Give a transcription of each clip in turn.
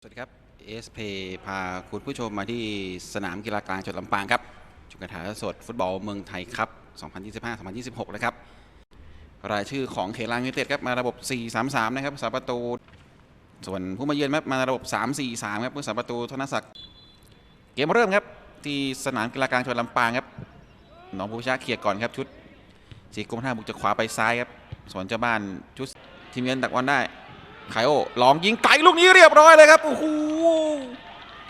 สวัสดีครับเอสเพพาคุณผู้ชมมาที่สนามกีฬากลางจังหวัดลำปางครับชุกระถายสดฟุตบอลเมืองไทยครับ 2025-2026 นะครับ รายชื่อของเขลางยูเต็ดครับ มาระบบ 4-3-3 นะครับสาประตู ส่วนผู้มาเยือนครับมาระบบ 3-4-3 ครับผู้สาประตูธนศักดิ์เกมเริ่มครับ ที่สนามกีฬากลางจังหวัดลำปางครับน้องผู้ชาเคลียก่อนครับชุดสีกรมท่าบุกจากขวาไปซ้ายครับส่วนเจ้าบ้านชุดทีมเยือนดักบอลได้ ไคโอลองยิงไกลลูกนี้เรียบร้อยเลยครับโอ้โห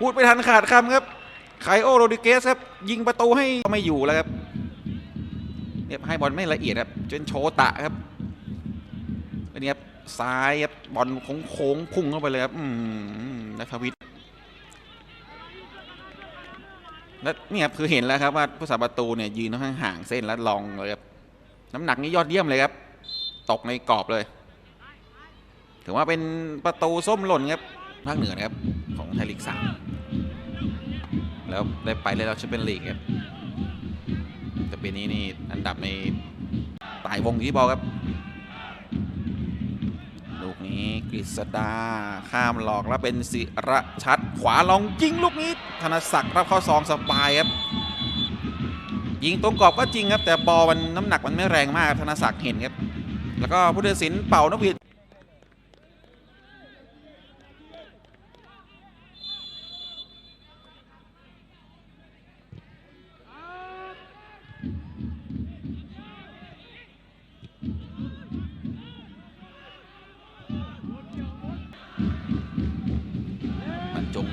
พูดไปทันขาดคำครับไคโอโรดิเกสครับยิงประตูให้ไม่อยู่แล้วครับเนี่ยให้บอลไม่ละเอียดครับจนโชตะครับอันนี้ครับซ้ายครับบอลโค้งๆพุ่งเข้าไปเลยครับอืมนัทวิทย์แล้วเนี่ยครับคือเห็นแล้วครับว่าผู้สาประตูเนี่ยยืนค่อนข้างห่างเส้นแล้วลองเลยครับน้ำหนักนี่ยอดเยี่ยมเลยครับ ตกในกรอบเลย ถือว่าเป็นประตูส้มหล่นครับภาคเหนือนะครับของไทยลีกสามแล้วได้ไปเลยเราจะเป็นลีกครับแต่ปีนี้นี่อันดับในตายวงที่บอลครับ ลูกนี้กฤษดาข้ามหลอกแล้วเป็นศิระชัดขวาลองยิงลูกนี้ ธนศักดิ์รับเข้าซองสบายครับยิงตรงกรอบก็จริงครับ แต่บอลมันน้ำหนักมันไม่แรงมากธนศักดิ์เห็นครับ แล้วก็ผู้ตัดสินเป่านกหวีด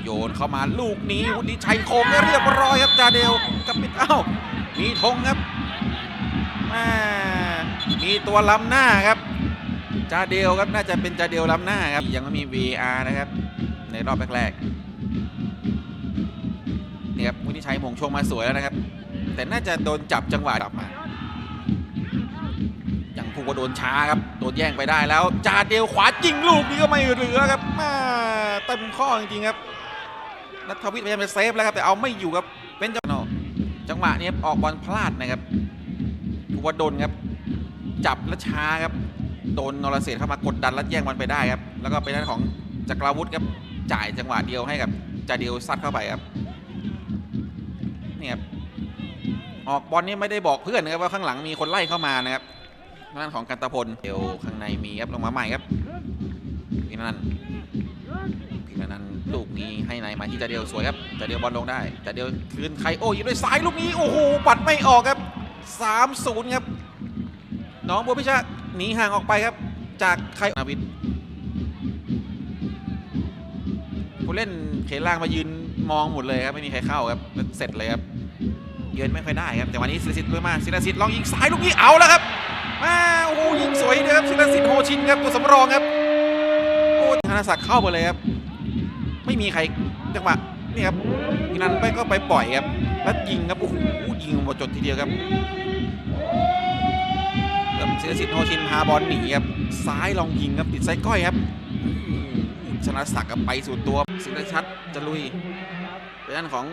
โยนเข้ามาลูกนี้วุฒิชัยโคงได้เรียบร้อยครับจาเดลกับปิดเอ้ามีธงครับแม่มีตัวล้ำหน้าครับจาเดลครับน่าจะเป็นจาเดลล้ำหน้าครับยังไม่มี VR นะครับ ในรอบแรกๆนี่ครับวุฒิชัยมงชงมาสวยแล้วนะครับ แต่น่าจะโดนจับจังหวะกลับมายังพูดว่าโดนช้าครับโดนแย่งไปได้แล้ว จาเดลขวายิงลูกนี้ก็ไม่เหลือครับแม่เต็มข้อจริงๆครับ นัทวิทย์พยายามจะเซฟแล้วครับแต่เอาไม่อยู่ครับเป็นจังหวะจังหวะนี้ออกบอลพลาดนะครับภูวดลครับ จับและช้าครับโดนนรเศรษเข้ามากดดันและแย่งบอลไปได้ครับ แล้วก็เป็นด้านของจักราวุธครับจ่ายจังหวะเดียวให้กับจ่าเดียวซัดเข้าไปครับนี่ครับออกบอลนี่ไม่ได้บอกเพื่อนนะครับว่าข้างหลังมีคนไล่เข้ามานะครับด้านของกันตะพลเดียวข้างในมีครับลงมาใหม่ครับ พีนันพีนันลูกนี้ให้ในมาที่จาเดียวสวยครับจาเดียวบอลลงได้จาเดียวคืนไคโอ้ยิงด้วยซ้ายลูกนี้โอ้โหปัดไม่ออกครับ3-0ครับน้องบัวพิชาหนีห่างออกไปครับ จากใครนาวิทผู้เล่นเขล่างมายืนมองหมดเลยครับไม่มีใครเข้าครับเสร็จเลยครับเยือนไม่ค่อยได้ครับแต่วันนี้ศิลสิทธิ์ด้วยมากศิลสิทธิ์ลองยิงซ้ายลูกนี้เอาแล้วครับมาโอ้โหยิงสวยเลยครับศิลสิทธิ์โฮชินครับตัวสำรองครับ นศักดิ์เข้าไปเลยครับ ไม่มีใครจังหวะนี่ครับทีนันไปก็ไปปล่อยครับแล้วยิงครับโอ้โหยิงหมดจดทีเดียวครับครับศิลสิทธิ์โฮชินพาบอลหนีครับซ้ายลองยิงครับติดไซก้อยครับชนะศักดิ์ครับไปสู่ตัวศิลชัดจะลุยเป็นด้านของ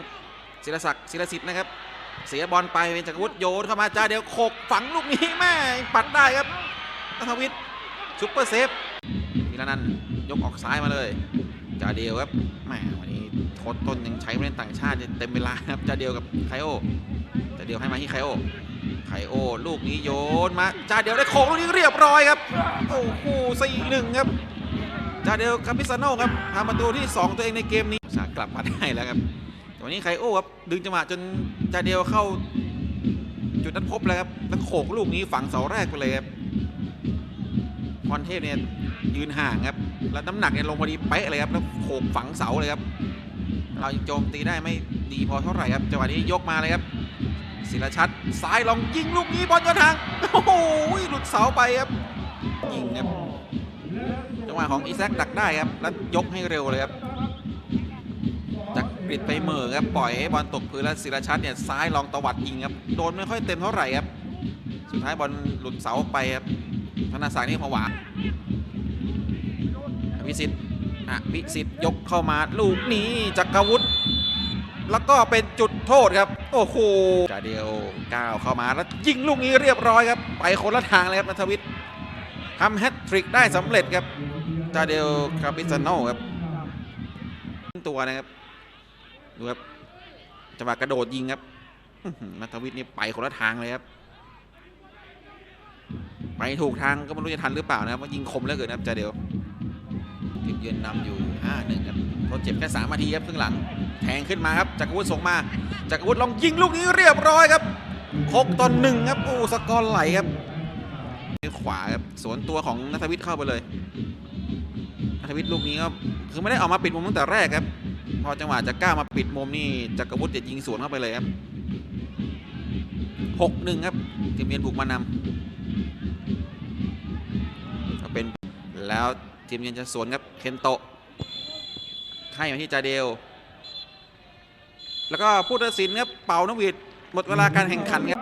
ศิลศักดิ์ศิลสิทธิ์นะครับ เสียบอลไปเป็นจักรวุฒิโยนเข้ามาจ้าเดียวโขกฝังลูกนี้แม่ปัดได้ครับนัทวิทย์ซุปเปอร์เซฟมิลานันท์ ยกออกซ้ายมาเลยจาเดียวครับแหมวันนี้โค้ชต้นยังใช้ผู้เล่นต่างชาติเต็มเวลาครับจาเดียวกับไคโอจาเดียวให้มาที่ไคโอไคโอลูกนี้โยนมาจาเดียวได้โค้งลูกนี้เรียบร้อยครับโอ้โหสี่หนึ่งครับจาเดียวคาปิซาโน่ครับทำประตูที่ 2 ตัวเองในเกมนี้สากลับมาได้แล้วครับแต่วันนี้ไคโอครับดึงจังหวะจนจาเดียวเข้าจุดนัดพบแล้วครับแล้วโขกลูกนี้ฝังเสาแรกไปเลยครับพรเทพเนี่ยยืนห่างครับ แล้วน้ำหนักเนี่ยลงพอดีเป๊ะเลยครับแล้วโขกฝังเสาเลยครับ เราโจมตีได้ไม่ดีพอเท่าไหร่ครับจังหวะนี้ยกมาเลยครับศิลชัดซ้ายลองยิงลูกนี้บอลยอดทางโอ้โหหลุดเสาไปครับยิงครับจังหวะของอีแซคดักได้ครับแล้วยกให้เร็วเลยครับจากกริดไปเหมือครับปล่อยให้บอลตกพื้นแล้วศิลชัดเนี่ยซ้ายลองตวัดยิงครับโดนไม่ค่อยเต็มเท่าไหร่ครับสุดท้ายบอลหลุดเสาไปครับธนาศักนี่ผวา ภิสิทธิ์อภิสิทธิ์ยกเข้ามาลูกนี้จักรวุฒิแล้วก็เป็นจุดโทษครับ โอ้โหจาเดียวก้าวเข้ามาแล้วยิงลูกนี้เรียบร้อยครับ ไปคนละทางเลยครับนัทวิทย์ทำแฮตทริกได้สำเร็จครับจาเดียวคาปิซานโนครับตัวนะครับดูครับจังหวะกระโดดยิงครับนัทวิทย์นี่ไปคนละทางเลยครับ ไปถูกทางก็ไม่รู้จะทันหรือเปล่านะครับว่ายิงคมเหลือเกินนะครับจาเดียว ทีมเยือนนำอยู่5-1ครับทดเจ็บแค่3นาทีครับครึ่งหลัง แทงขึ้นมาครับจักรวุฒิส่งมาจักรวุฒิลองยิงลูกนี้เรียบร้อยครับ6ต่อ1ครับโอ้สกอร์ไหลครับขวาครับสวนตัวของนัทวิทย์เข้าไปเลยนัทวิทย์ลูกนี้ก็คือไม่ได้ออกมาปิดมุมตั้งแต่แรกครับ พอจังหวะจะก้าวมาปิดมุมนี่จักรวุฒิจะยิงสวนเข้าไปเลยครับ6-1ครับทีมเยือนบุกมานำเป็นแล้ว ทีมเยือนจะสวนครับเคนโตะให้มาที่จาเดล แล้วก็ผู้ตัดสินครับเป่านกหวีดหมดเวลาการแข่งขันครับ